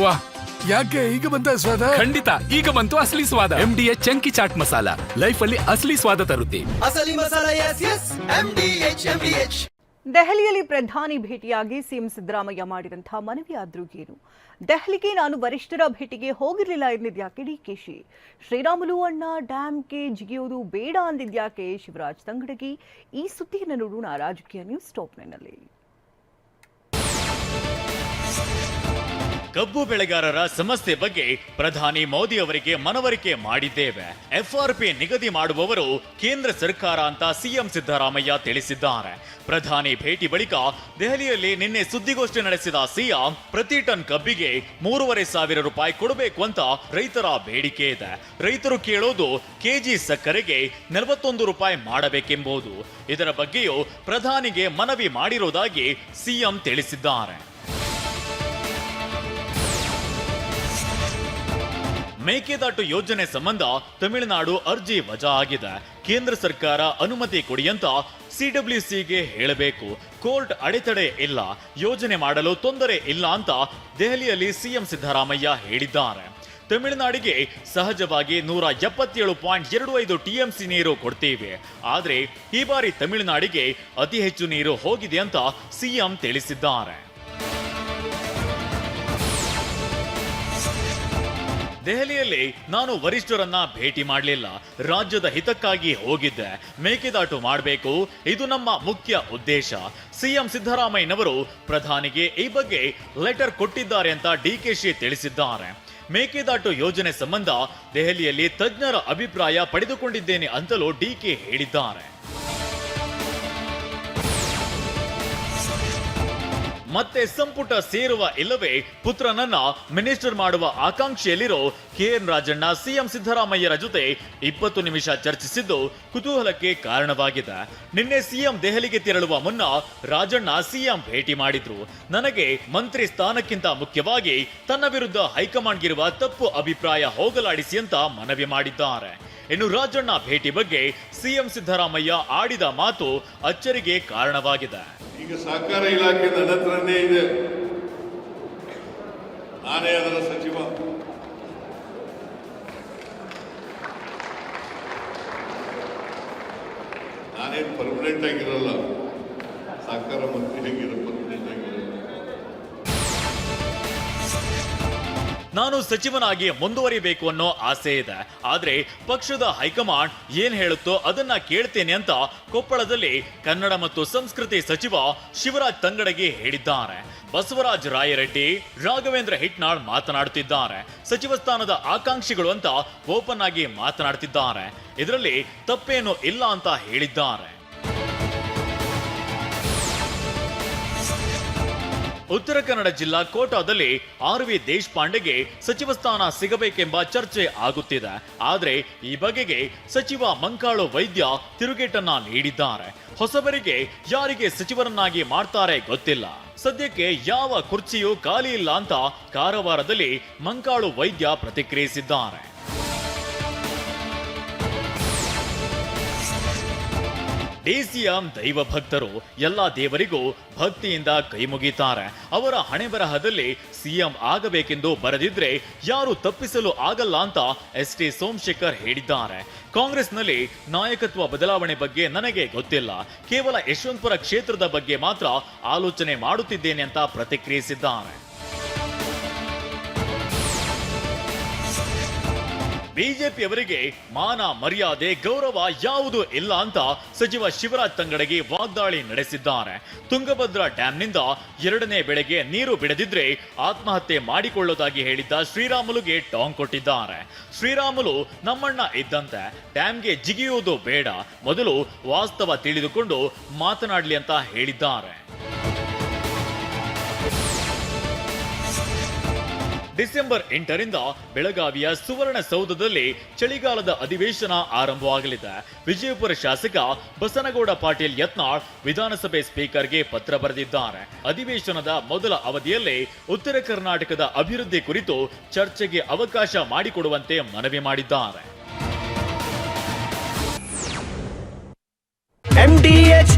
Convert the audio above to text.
ವಾ ಯಾಕೆ ಈಗ ಬಂತ ಸ್ವಾದ? ಖಂಡಿತ ಈಗ ಬಂತು ಅಸಲಿ ಸ್ವಾದ. M D chunky chaat masala. Life ಅಲ್ಲಿ ಅಸಲಿ ಸ್ವಾದ ತರುತ್ತೆ. ಅಸಲಿ masala S S H H ದೆಹಲಿಯಲ್ಲಿ ಪ್ರಧಾನಿ ಭೇಟಿಯಾಗಿ ಸಿಎಂ ಸಿದ್ದರಾಮಯ್ಯ ಮಾಡಿದಂತಹ ಮನವಿ ಆದ್ರೂ ಏನು? ದೆಹಲಿಗೆ ನಾನು ವರಿಷ್ಠರ ಭೇಟಿಗೆ ಹೋಗಿರಲಿಲ್ಲ ಎಂದಿದ್ಯಾಕೆ ಡಿಕೆಶಿ ಶ್ರೀರಾಮುಲು ಅಣ್ಣ ಡ್ಯಾಮ್ಗೆ ಜಿಗಿಯೋದು ಬೇಡ ಅಂದಿದ್ಯಾಕೆ ಶಿವರಾಜ್ ತಂಗಡಗಿ? ಈ ಸುದ್ದಿಯನ್ನು ನೋಡೋಣ ರಾಜಕೀಯ ನ್ಯೂಸ್ ಟಾಪ್ನಲ್ಲಿ ಕಬ್ಬು ಬೆಳೆಗಾರರ ಸಮಸ್ಯೆ ಬಗ್ಗೆ ಪ್ರಧಾನಿ ಮೋದಿ ಅವರಿಗೆ ಮನವರಿಕೆ ಮಾಡಿದ್ದೇವೆ. ಎಫ್ಆರ್ಪಿ ನಿಗದಿ ಮಾಡುವವರು ಕೇಂದ್ರ ಸರ್ಕಾರ ಅಂತ ಸಿಎಂ ಸಿದ್ದರಾಮಯ್ಯ ತಿಳಿಸಿದ್ದಾರೆ. ಪ್ರಧಾನಿ ಭೇಟಿ ಬಳಿಕ ದೆಹಲಿಯಲ್ಲಿ ನಿನ್ನೆ ಸುದ್ದಿಗೋಷ್ಠಿ ನಡೆಸಿದ ಸಿಎಂ ಪ್ರತಿ ಟನ್ ಕಬ್ಬಿಗೆ ಮೂರುವರೆ ಸಾವಿರ ರೂಪಾಯಿ ಕೊಡಬೇಕು ಅಂತ ರೈತರ ಬೇಡಿಕೆ ಇದೆ. ರೈತರು ಕೇಳೋದು ಕೆಜಿ ಸಕ್ಕರೆಗೆ ನಲವತ್ತೊಂದು ರೂಪಾಯಿ ಮಾಡಬೇಕೆಂಬುದು. ಇದರ ಬಗ್ಗೆಯೂ ಪ್ರಧಾನಿಗೆ ಮನವಿ ಮಾಡಿರುವುದಾಗಿ ಸಿಎಂ ತಿಳಿಸಿದ್ದಾರೆ. ಮೇಕೆದಾಟು ಯೋಜನೆ ಸಂಬಂಧ ತಮಿಳುನಾಡು ಅರ್ಜಿ ವಜಾ ಆಗಿದೆ. ಕೇಂದ್ರ ಸರ್ಕಾರ ಅನುಮತಿ ಕೊಡಿ ಅಂತ ಸಿಡಬ್ಲ್ಯೂಸಿಗೆ ಹೇಳಬೇಕು. ಕೋರ್ಟ್ ಅಡೆತಡೆ ಇಲ್ಲ. ಯೋಜನೆ ಮಾಡಲು ತೊಂದರೆ ಇಲ್ಲ ಅಂತ ದೆಹಲಿಯಲ್ಲಿ ಸಿಎಂ ಸಿದ್ದರಾಮಯ್ಯ ಹೇಳಿದ್ದಾರೆ. ತಮಿಳುನಾಡಿಗೆ ಸಹಜವಾಗಿ ನೂರ ಎಪ್ಪತ್ತೇಳು ಪಾಯಿಂಟ್ ಎರಡು ಐದು ಟಿಎಂಸಿ ನೀರು ಕೊಡ್ತೀವಿ. ಆದರೆ ಈ ಬಾರಿ ತಮಿಳುನಾಡಿಗೆ ಅತಿ ಹೆಚ್ಚು ನೀರು ಹೋಗಿದೆ ಅಂತ ಸಿಎಂ ತಿಳಿಸಿದ್ದಾರೆ. ದೆಹಲಿಯಲ್ಲಿ ನಾನು ವರಿಷ್ಠರನ್ನ ಭೇಟಿ ಮಾಡಲಿಲ್ಲ. ರಾಜ್ಯದ ಹಿತಕ್ಕಾಗಿ ಹೋಗಿದ್ದೆ. ಮೇಕೆದಾಟು ಮಾಡಬೇಕು. ಇದು ನಮ್ಮ ಮುಖ್ಯ ಉದ್ದೇಶ. ಸಿಎಂ ಸಿದ್ದರಾಮಯ್ಯನವರು ಪ್ರಧಾನಿಗೆ ಈ ಬಗ್ಗೆ ಲೆಟರ್ ಕೊಟ್ಟಿದ್ದಾರೆ ಅಂತ ಡಿಕೆಶಿ ತಿಳಿಸಿದ್ದಾರೆ. ಮೇಕೆದಾಟು ಯೋಜನೆ ಸಂಬಂಧ ದೆಹಲಿಯಲ್ಲಿ ತಜ್ಞರ ಅಭಿಪ್ರಾಯ ಪಡೆದುಕೊಂಡಿದ್ದೇನೆ ಅಂತಲೂ ಡಿಕೆ ಹೇಳಿದ್ದಾರೆ. ಮತ್ತೆ ಸಂಪುಟ ಸೇರುವ ಇಲ್ಲವೇ ಪುತ್ರನನ್ನ ಮಿನಿಸ್ಟರ್ ಮಾಡುವ ಆಕಾಂಕ್ಷೆಯಲ್ಲಿರೋ ಕೆಎನ್ ರಾಜಣ್ಣ ಸಿಎಂ ಸಿದ್ದರಾಮಯ್ಯರ ಜೊತೆ ಇಪ್ಪತ್ತು ನಿಮಿಷ ಚರ್ಚಿಸಿದ್ದು ಕುತೂಹಲಕ್ಕೆ ಕಾರಣವಾಗಿದೆ. ನಿನ್ನೆ ಸಿಎಂ ದೆಹಲಿಗೆ ತೆರಳುವ ಮುನ್ನ ರಾಜಣ್ಣ ಸಿಎಂ ಭೇಟಿ ಮಾಡಿದ್ರು. ನನಗೆ ಮಂತ್ರಿ ಸ್ಥಾನಕ್ಕಿಂತ ಮುಖ್ಯವಾಗಿ ತನ್ನ ವಿರುದ್ಧ ಹೈಕಮಾಂಡ್ಗಿರುವ ತಪ್ಪು ಅಭಿಪ್ರಾಯ ಹೋಗಲಾಡಿಸಿ ಅಂತ ಮನವಿ ಮಾಡಿದ್ದಾರೆ. ಇನ್ನು ರಾಜಣ್ಣ ಭೇಟಿ ಬಗ್ಗೆ ಸಿಎಂ ಸಿದ್ದರಾಮಯ್ಯ ಆಡಿದ ಮಾತು ಅಚ್ಚರಿಗೆ ಕಾರಣವಾಗಿದೆ. ಈಗ ಸಹಕಾರ ಇಲಾಖೆ ನನ್ನ ಹತ್ರನೇ ಇದೆ. ನಾನೇ ಅದರ ಸಚಿವ. ನಾನೇನು ಪರ್ಮನೆಂಟ್ ಆಗಿರಲ್ಲ. ಸಹಕಾರ ಮಂತ್ರಿ ಹೇಗಿರೋ ನಾನು ಸಚಿವನಾಗಿ ಮುಂದುವರಿಬೇಕು ಅನ್ನೋ ಆಸೆ ಇದೆ. ಆದ್ರೆ ಪಕ್ಷದ ಹೈಕಮಾಂಡ್ ಏನ್ ಹೇಳುತ್ತೋ ಅದನ್ನ ಕೇಳ್ತೇನೆ ಅಂತ ಕೊಪ್ಪಳದಲ್ಲಿ ಕನ್ನಡ ಮತ್ತು ಸಂಸ್ಕೃತಿ ಸಚಿವ ಶಿವರಾಜ್ ತಂಗಡಗಿ ಹೇಳಿದ್ದಾರೆ. ಬಸವರಾಜ ರಾಯರೆಡ್ಡಿ, ರಾಘವೇಂದ್ರ ಹಿಟ್ನಾಳ್ ಮಾತನಾಡುತ್ತಿದ್ದಾರೆ. ಸಚಿವ ಸ್ಥಾನದ ಆಕಾಂಕ್ಷಿಗಳು ಅಂತ ಓಪನ್ ಆಗಿ ಮಾತನಾಡ್ತಿದ್ದಾರೆ ಇದರಲ್ಲಿ ತಪ್ಪೇನು ಇಲ್ಲ ಅಂತ ಹೇಳಿದ್ದಾರೆ. ಉತ್ತರ ಕನ್ನಡ ಜಿಲ್ಲಾ ಕೋಟಾದಲ್ಲಿ ಆರ್ ವಿ ದೇಶಪಾಂಡೆಗೆ ಸಚಿವ ಸ್ಥಾನ ಸಿಗಬೇಕೆಂಬ ಚರ್ಚೆ ಆಗುತ್ತಿದೆ. ಆದರೆ ಈ ಬಗೆಗೆ ಸಚಿವ ಮಂಕಾಳು ವೈದ್ಯ ತಿರುಗೇಟನ್ನ ನೀಡಿದ್ದಾರೆ. ಹೊಸಬರಿಗೆ ಯಾರಿಗೆ ಸಚಿವರನ್ನಾಗಿ ಮಾಡ್ತಾರೆ ಗೊತ್ತಿಲ್ಲ. ಸದ್ಯಕ್ಕೆ ಯಾವ ಕುರ್ಚಿಯೂ ಖಾಲಿ ಇಲ್ಲ ಅಂತ ಕಾರವಾರದಲ್ಲಿ ಮಂಕಾಳು ವೈದ್ಯ ಪ್ರತಿಕ್ರಿಯಿಸಿದ್ದಾರೆ. ಡಿಸಿಎಂ ದೈವ ಭಕ್ತರು ಎಲ್ಲ ದೇವರಿಗೂ ಭಕ್ತಿಯಿಂದ ಕೈ ಮುಗಿತಾರೆ ಅವರ ಹಣೆ ಬರಹದಲ್ಲಿ ಸಿಎಂ ಆಗಬೇಕೆಂದು ಬರೆದಿದ್ರೆ ಯಾರು ತಪ್ಪಿಸಲು ಆಗಲ್ಲ ಅಂತ ಎಸ್ ಟಿ ಸೋಮಶೇಖರ್ ಹೇಳಿದ್ದಾರೆ. ಕಾಂಗ್ರೆಸ್ನಲ್ಲಿ ನಾಯಕತ್ವ ಬದಲಾವಣೆ ಬಗ್ಗೆ ನನಗೆ ಗೊತ್ತಿಲ್ಲ. ಕೇವಲ ಯಶವಂತಪುರ ಕ್ಷೇತ್ರದ ಬಗ್ಗೆ ಮಾತ್ರ ಆಲೋಚನೆ ಮಾಡುತ್ತಿದ್ದೇನೆ ಅಂತ ಪ್ರತಿಕ್ರಿಯಿಸಿದ್ದಾರೆ. ಬಿಜೆಪಿಯವರಿಗೆ ಮಾನ ಮರ್ಯಾದೆ, ಗೌರವ ಯಾವುದು ಇಲ್ಲ ಅಂತ ಸಚಿವ ಶಿವರಾಜ್ ತಂಗಡಗಿ ವಾಗ್ದಾಳಿ ನಡೆಸಿದ್ದಾರೆ. ತುಂಗಭದ್ರಾ ಡ್ಯಾಂನಿಂದ ಎರಡನೇ ಬೆಳೆಗೆ ನೀರು ಬಿಡದಿದ್ರೆ ಆತ್ಮಹತ್ಯೆ ಮಾಡಿಕೊಳ್ಳೋದಾಗಿ ಹೇಳಿದ್ದ ಶ್ರೀರಾಮುಲುಗೆ ಟಾಂಗ್ ಕೊಟ್ಟಿದ್ದಾರೆ. ಶ್ರೀರಾಮುಲು ನಮ್ಮಣ್ಣ ಇದ್ದಂತೆ ಡ್ಯಾಂಗೆ ಜಿಗಿಯುವುದು ಬೇಡ, ಮೊದಲು ವಾಸ್ತವ ತಿಳಿದುಕೊಂಡು ಮಾತನಾಡಲಿ ಅಂತ ಹೇಳಿದ್ದಾರೆ. ಡಿಸೆಂಬರ್ ಎಂಟರಿಂದ ಬೆಳಗಾವಿಯ ಸುವರ್ಣಸೌಧದಲ್ಲಿ ಚಳಿಗಾಲದ ಅಧಿವೇಶನ ಆರಂಭವಾಗಲಿದೆ. ವಿಜಯಪುರ ಶಾಸಕ ಬಸನಗೌಡ ಪಾಟೀಲ್ ಯತ್ನಾಳ್ ವಿಧಾನಸಭೆ ಸ್ಪೀಕರ್ಗೆ ಪತ್ರ ಬರೆದಿದ್ದಾರೆ. ಅಧಿವೇಶನದ ಮೊದಲ ಅವಧಿಯಲ್ಲಿ ಉತ್ತರ ಕರ್ನಾಟಕದ ಅಭಿವೃದ್ಧಿ ಕುರಿತು ಚರ್ಚೆಗೆ ಅವಕಾಶ ಮಾಡಿಕೊಡುವಂತೆ ಮನವಿ ಮಾಡಿದ್ದಾರೆ. ಮಸಾಲ